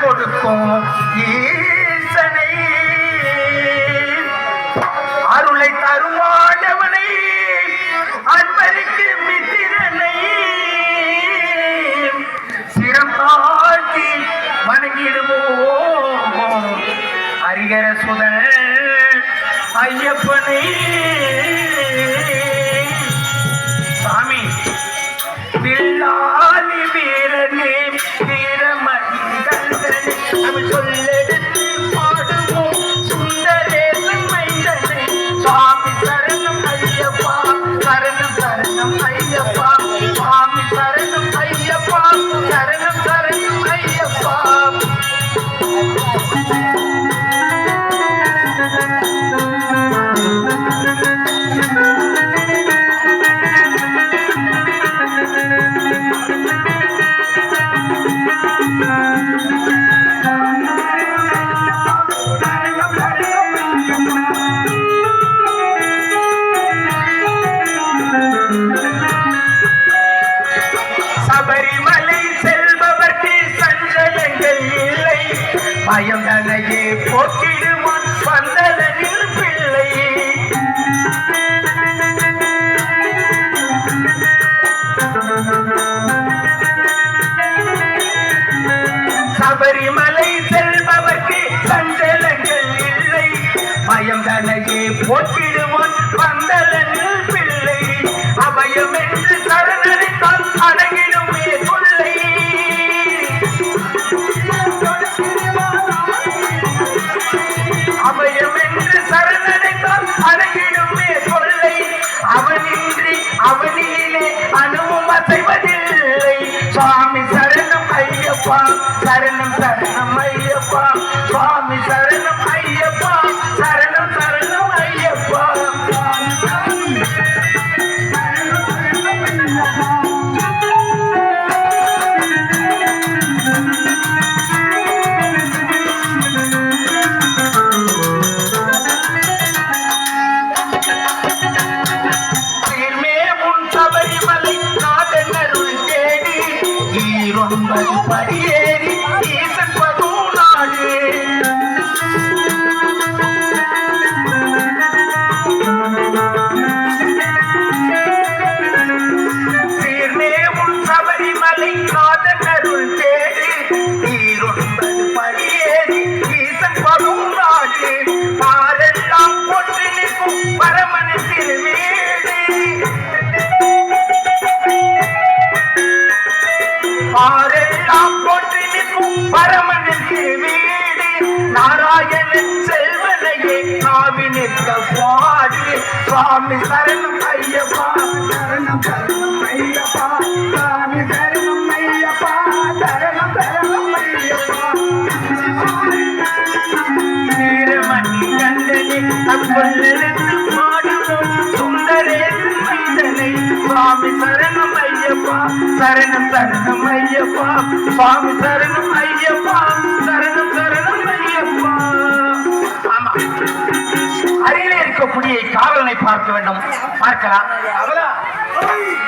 கொடுக்கும் ஈசனை. அருளை தருமானவனை அன்பருக்கு மித்திரனை. சிறப்பாட்டி வணங்கிடுவோம்? ஹரிகர சுதன் ஐயப்பனை. போக்கிடுவான் பந்தலனில் பிள்ளை சபரிமலை செல்பவர்க்கு சஞ்சலங்கள் இல்லை. பயம் தனையே போக்கிடுவான் பந்தலனில் அவனின்றி அவனிலே அணுவும் அசைவதில்லை. சுவாமி சரணம் ஐயப்பா சரணம் சரணம் படியேறி பாரெல்லாம் போட்டு நிற்கும் பரமனுக்கு வீடு நாராயணன் செல்வனையே காவி நிற்க பாடு. சுவாமி சரணம் ஐயப்பா சரணம் சரணம் ஐயப்பா சுவாமி சரணம் ஐயப்பா சரணம் சரணம் ஐயப்பா. வீரமணி கண்டனே அக்கொள்ளெடுத்து பாடுவோம் சுந்தரேசன் மைந்தனை சுவாமி சரணம் சரணம் சரணம் ஐயப்பா. சுவாமி சரணம் ஐயப்பா. சரணம் சரணம் ஐயப்பா. ஆமா. அருகிலே இருக்கக்கூடிய காவலனை பார்க்க வேண்டும். பார்க்கலாம்.